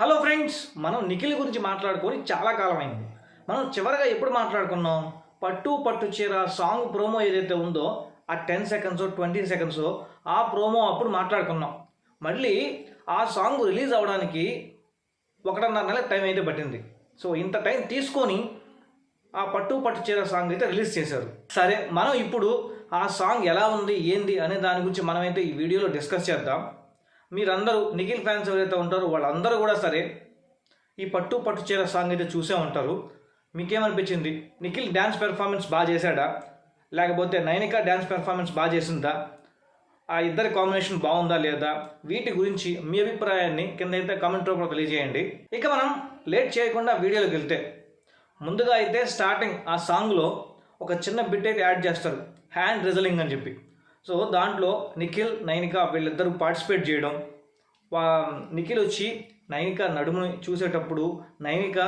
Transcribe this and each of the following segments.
Hello friends మనం నిఖిల్ గురించి మాట్లాడుకొని చాలా కాలం అయింది మనం చివరగా ఎప్పుడు మాట్లాడుకున్నాం? పట్టు పట్టు చీర సాంగ్ ప్రోమో ఏదైతే ఉందో ఆ టెన్ సెకండ్స్ ట్వంటీ సెకండ్స్ ఆ ప్రోమో అప్పుడు మాట్లాడుకున్నాం. మళ్ళీ ఆ సాంగ్ రిలీజ్ అవ్వడానికి ఒకటిన్నర నెల టైం అయితే పట్టింది. సో ఇంత టైం తీసుకొని ఆ పట్టు పట్టు చీర సాంగ్ అయితే రిలీజ్ చేశారు. సరే మనం ఇప్పుడు ఆ సాంగ్ ఎలా ఉంది ఏంది అనే దాని గురించి మనమైతే ఈ వీడియోలో డిస్కస్ చేద్దాం. మీరందరూ నిఖిల్ ఫ్యాన్స్ ఎవరైతే ఉంటారో వాళ్ళందరూ కూడా సరే ఈ పట్టు పట్టు చీర సాంగ్ అయితే చూసే ఉంటారు. మీకేమనిపించింది? నిఖిల్ డ్యాన్స్ పెర్ఫార్మెన్స్ బాగా చేశాడా? లేకపోతే నైనిక డ్యాన్స్ పెర్ఫార్మెన్స్ బాగా చేసిందా? ఆ ఇద్దరి కాంబినేషన్ బాగుందా లేదా? వీటి గురించి మీ అభిప్రాయాన్ని కింద అయితే కామెంట్ రూపంలో తెలియజేయండి. ఇక మనం లేట్ చేయకుండా వీడియోలోకి వెళ్తే ముందుగా అయితే స్టార్టింగ్ ఆ సాంగ్లో ఒక చిన్న బిట్ అయితే యాడ్ చేస్తారు. హ్యాండ్ రిజలింగ్ అని చెప్పి. సో దాంట్లో నిఖిల్ నైనిక వీళ్ళిద్దరూ పార్టిసిపేట్ చేయడం. వా నిఖిల్ వచ్చి నైనిక నడుముని చూసేటప్పుడు నైనిక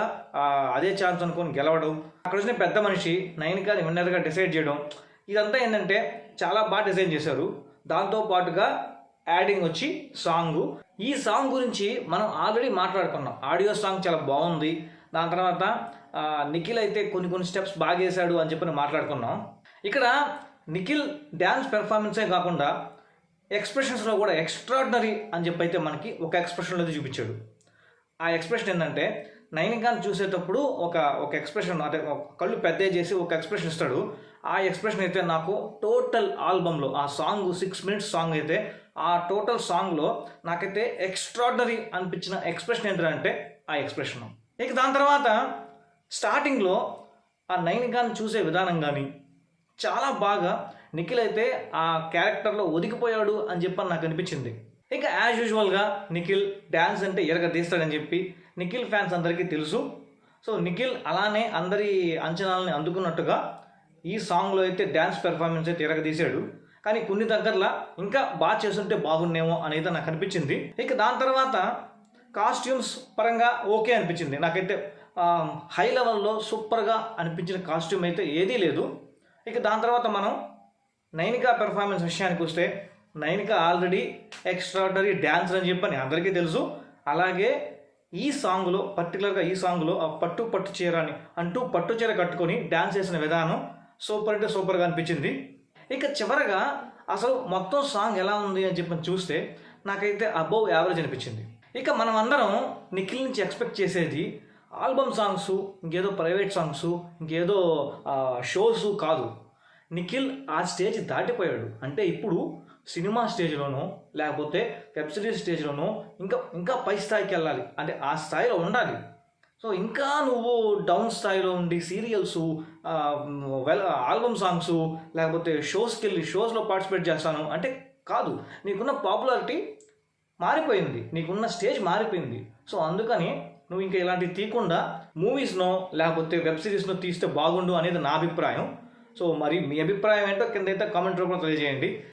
అదే ఛాన్స్ అనుకొని గెలవడం. అక్కడ వచ్చిన పెద్ద మనిషి నైనికని విన్నర్గా డిసైడ్ చేయడం. ఇదంతా ఏంటంటే చాలా బాగా డిజైన్ చేశారు. దాంతో పాటుగా యాడింగ్ వచ్చి సాంగ్ ఈ సాంగ్ గురించి మనం ఆల్రెడీ మాట్లాడుకున్నాం. ఆడియో సాంగ్ చాలా బాగుంది. దాని తర్వాత నిఖిల్ అయితే కొన్ని కొన్ని స్టెప్స్ బాగా వేశాడు అని చెప్పి మాట్లాడుకున్నాం. ఇక్కడ నిఖిల్ డ్యాన్స్ పెర్ఫార్మెన్సే కాకుండా ఎక్స్ప్రెషన్స్లో కూడా ఎక్స్ట్రాడినరీ అని చెప్పి అయితే మనకి ఒక ఎక్స్ప్రెషన్లో చూపించాడు. ఆ ఎక్స్ప్రెషన్ ఏంటంటే నైనికాని చూసేటప్పుడు ఒక ఒక ఎక్స్ప్రెషన్ అంటే ఒక కళ్ళు పెద్ద చేసి ఒక ఎక్స్ప్రెషన్ ఇస్తాడు. ఆ ఎక్స్ప్రెషన్ అయితే నాకు టోటల్ ఆల్బంలో ఆ సాంగ్ సిక్స్ మినిట్స్ సాంగ్ అయితే ఆ టోటల్ సాంగ్లో నాకైతే ఎక్స్ట్రాడినరీ అనిపించిన ఎక్స్ప్రెషన్ ఏంటంటే ఆ ఎక్స్ప్రెషన్. ఇక దాని తర్వాత స్టార్టింగ్లో ఆ నైనికాని చూసే విధానం కానీ చాలా బాగా నిఖిల్ అయితే ఆ క్యారెక్టర్లో ఒదిగిపోయాడు అని చెప్పని నాకు అనిపించింది. ఇక యాజ్ యూజువల్గా నిఖిల్ డ్యాన్స్ అంటే ఎరగ తీస్తాడని చెప్పి నిఖిల్ ఫ్యాన్స్ అందరికీ తెలుసు. సో నిఖిల్ అలానే అందరి అంచనాలని అందుకున్నట్టుగా ఈ సాంగ్లో అయితే డ్యాన్స్ పెర్ఫార్మెన్స్ అయితే ఎరగదీశాడు కానీ కొన్ని దగ్గరలో ఇంకా బాగా చేస్తుంటే బాగున్నేమో అనేది నాకు అనిపించింది. ఇక దాని తర్వాత కాస్ట్యూమ్స్ పరంగా ఓకే అనిపించింది. నాకైతే హై లెవెల్లో సూపర్గా అనిపించిన కాస్ట్యూమ్ అయితే ఏదీ లేదు. ఇక దాని తర్వాత మనం నైనికా పెర్ఫార్మెన్స్ విషయానికి వస్తే నైనికా ఆల్రెడీ ఎక్స్ట్రాడనరీ డ్యాన్స్ అని చెప్పని అందరికీ తెలుసు. అలాగే ఈ సాంగ్లో పర్టికులర్గా ఈ సాంగ్లో ఆ పట్టు పట్టు చీర అని అంటూ పట్టు చీర కట్టుకొని డ్యాన్స్ చేసిన విధానం సూపర్ అంటే సూపర్గా అనిపించింది. ఇక చివరగా అసలు మొత్తం సాంగ్ ఎలా ఉంది అని చెప్పి చూస్తే నాకైతే అబౌవ్ యావరేజ్ అనిపించింది. ఇక మనం అందరం నిఖిల్ నుంచి ఎక్స్పెక్ట్ చేసేది ఆల్బమ్ సాంగ్స్ ఇంకేదో ప్రైవేట్ సాంగ్స్ ఇంకేదో షోస్ కాదు. నిఖిల్ ఆ స్టేజ్ దాటిపోయాడు. అంటే ఇప్పుడు సినిమా స్టేజ్లోనో లేకపోతే వెబ్ సిరీస్ స్టేజ్లోనో ఇంకా ఇంకా పై స్థాయికి వెళ్ళాలి. అంటే ఆ స్థాయిలో ఉండాలి. సో ఇంకా నువ్వు డౌన్ స్థాయిలో ఉండి సీరియల్స్ వెల్ ఆల్బమ్ సాంగ్స్ లేకపోతే షోస్కి వెళ్ళి షోస్లో పార్టిసిపేట్ చేస్తాను అంటే కాదు. నీకున్న పాపులారిటీ మారిపోయింది. నీకున్న స్టేజ్ మారిపోయింది. సో అందుకని నువ్వు ఇంకా ఇలాంటివి తీయకుండా మూవీస్నో లేకపోతే వెబ్ సిరీస్నో తీస్తే బాగుండు అనేది నా అభిప్రాయం. సో మరి మీ అభిప్రాయం ఏంటో కింద అయితే కామెంట్ రూపంలో తెలియజేయండి.